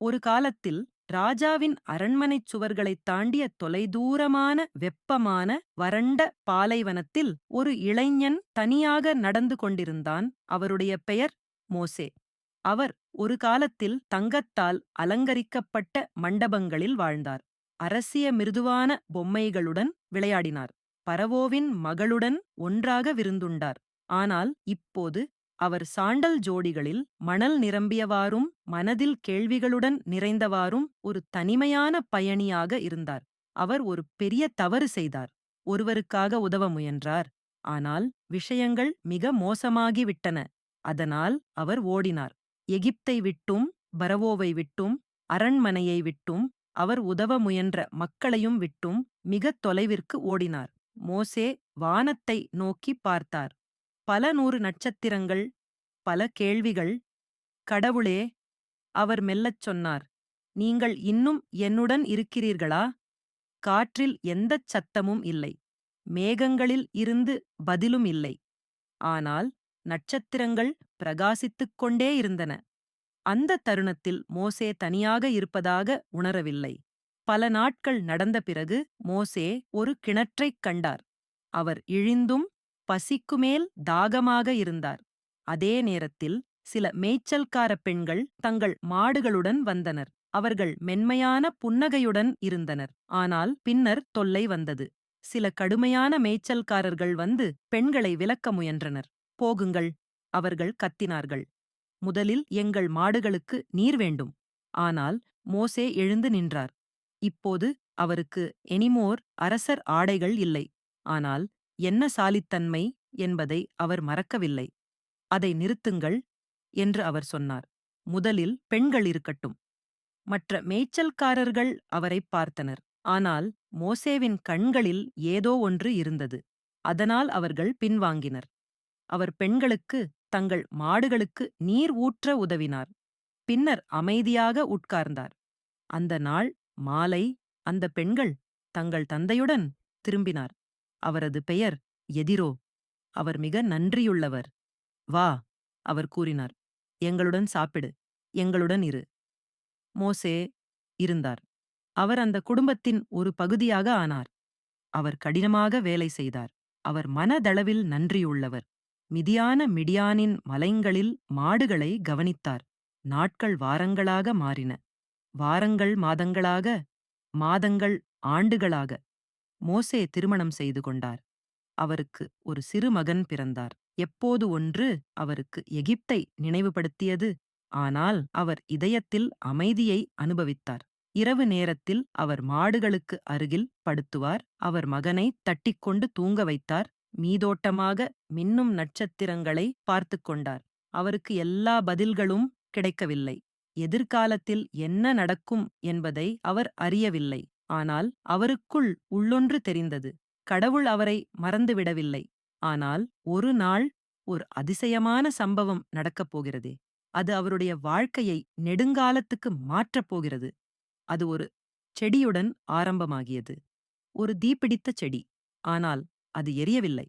ஒரு காலத்தில் ராஜாவின் அரண்மனைச் சுவர்களைத் தாண்டிய தொலைதூரமான வெப்பமான வறண்ட பாலைவனத்தில் ஒரு இளைஞன் தனியாக நடந்து கொண்டிருந்தான். அவருடைய பெயர் மோசே. அவர் ஒரு காலத்தில் தங்கத்தால் அலங்கரிக்கப்பட்ட மண்டபங்களில் வாழ்ந்தார். அரசிய மிருதுவான பொம்மைகளுடன் விளையாடினார். பரவோவின் மகளுடன் ஒன்றாக விருந்துண்டார். ஆனால் இப்போது அவர் சாண்டல் ஜோடிகளில் மணல் நிரம்பியவாறும் மனதில் கேள்விகளுடன் நிறைந்தவாறும் ஒரு தனிமையான பயணியாக இருந்தார். அவர் ஒரு பெரிய தவறு செய்தார். ஒருவருக்காக உதவ முயன்றார். ஆனால் விஷயங்கள் மிக மோசமாகிவிட்டன. அதனால் அவர் ஓடினார். எகிப்தை விட்டும் பரவோவை விட்டும் அரண்மனையை விட்டும் அவர் உதவ முயன்ற மக்களையும் விட்டும் மிகத் தொலைவிற்கு ஓடினார். மோசே வானத்தை நோக்கி பார்த்தார். பல நூறு நட்சத்திரங்கள் பல கேள்விகள். கடவுளே அவர் மெல்லச் சொன்னார். நீங்கள் இன்னும் என்னுடன் இருக்கிறீர்களா? காற்றில் எந்தச் சத்தமும் இல்லை. மேகங்களில் இருந்து பதிலும் இல்லை. ஆனால் நட்சத்திரங்கள் பிரகாசித்துக் கொண்டே இருந்தன. அந்த தருணத்தில் மோசே தனியாக இருப்பதாக உணரவில்லை. பல நாட்கள் நடந்த பிறகு மோசே ஒரு கிணற்றைக் கண்டார். அவர் இழிந்தும் பசிக்குமேல் தாகமாக இருந்தார். அதே நேரத்தில் சில மேய்ச்சல்கார பெண்கள் தங்கள் மாடுகளுடன் வந்தனர். அவர்கள் மென்மையான புன்னகையுடன் இருந்தனர். ஆனால் பின்னர் தொல்லை வந்தது. சில கடுமையான மேய்ச்சல்காரர்கள் வந்து பெண்களை விலக்க முயன்றனர். போகுங்கள் அவர்கள் கத்தினார்கள். முதலில் எங்கள் மாடுகளுக்கு நீர் வேண்டும். ஆனால் மோசே எழுந்து நின்றார். இப்போது அவருக்கு எனிமோர் அரசர் ஆடைகள் இல்லை. ஆனால் என்ன சாலித்தன்மை என்பதை அவர் மறக்கவில்லை. அதை நிறுத்துங்கள் என்று அவர் சொன்னார். முதலில் பெண்கள் இருக்கட்டும். மற்ற மேய்ச்சல்காரர்கள் அவரை பார்த்தனர். ஆனால் மோசேவின் கண்களில் ஏதோ ஒன்று இருந்தது. அதனால் அவர்கள் பின்வாங்கினர். அவர் பெண்களுக்கு தங்கள் மாடுகளுக்கு நீர் ஊற்ற உதவினார். பின்னர் அமைதியாக உட்கார்ந்தார். அந்த நாள் மாலை அந்த பெண்கள் தங்கள் தந்தையுடன் திரும்பினார். அவரது பெயர் எதிரோ. அவர் மிக நன்றியுள்ளவர். வா அவர் கூறினார். எங்களுடன் சாப்பிடு. எங்களுடன் இரு. மோசே இருந்தார். அவர் அந்த குடும்பத்தின் ஒரு பகுதியாக ஆனார். அவர் கடினமாக வேலை செய்தார். அவர் மனதளவில் நன்றியுள்ளவர். மிதியான மிடியானின் மலைங்களில் மாடுகளை கவனித்தார். நாட்கள் வாரங்களாக மாறின. வாரங்கள் மாதங்களாக மாதங்கள் ஆண்டுகளாக. மோசே திருமணம் செய்து கொண்டார். அவருக்கு ஒரு சிறு மகன் பிறந்தார். எப்போது ஒன்று அவருக்கு எகிப்தை நினைவுபடுத்தியது. ஆனால் அவர் இதயத்தில் அமைதியை அனுபவித்தார். இரவு நேரத்தில் அவர் மாடுகளுக்கு அருகில் படுத்துவார். அவர் மகனை தட்டிக்கொண்டு தூங்க வைத்தார். மீதோட்டமாக மின்னும் நட்சத்திரங்களை பார்த்து கொண்டார். அவருக்கு எல்லா பதில்களும் கிடைக்கவில்லை. எதிர்காலத்தில் என்ன நடக்கும் என்பதை அவர் அறியவில்லை. ஆனால் அவருக்குள் உள்ளொன்று தெரிந்தது. கடவுள் அவரை மறந்துவிடவில்லை. ஆனால் ஒரு நாள் ஒரு அதிசயமான சம்பவம் நடக்கப் போகிறதே. அது அவருடைய வாழ்க்கையை நெடுங்காலத்துக்கு மாற்றப் போகிறது. அது ஒரு செடியுடன் ஆரம்பமாகியது. ஒரு தீப்பிடித்த செடி. ஆனால் அது எரியவில்லை.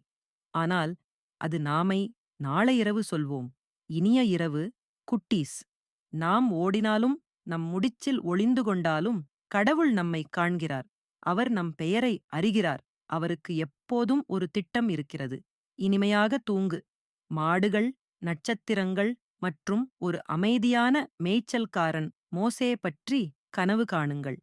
ஆனால் அது நாமை நாளை இரவு சொல்வோம். இனிய இரவு குட்டீஸ். நாம் ஓடினாலும் நம் முடிச்சில் ஒளிந்து கொண்டாலும் கடவுள் நம்மை காண்கிறார். அவர் நம் பெயரை அறிகிறார். அவருக்கு எப்போதும் ஒரு திட்டம் இருக்கிறது. இனிமையாக தூங்கு. மாடுகள் நட்சத்திரங்கள் மற்றும் ஒரு அமைதியான மேய்ச்சல்காரன் மோசே பற்றி கனவு காணுங்கள்.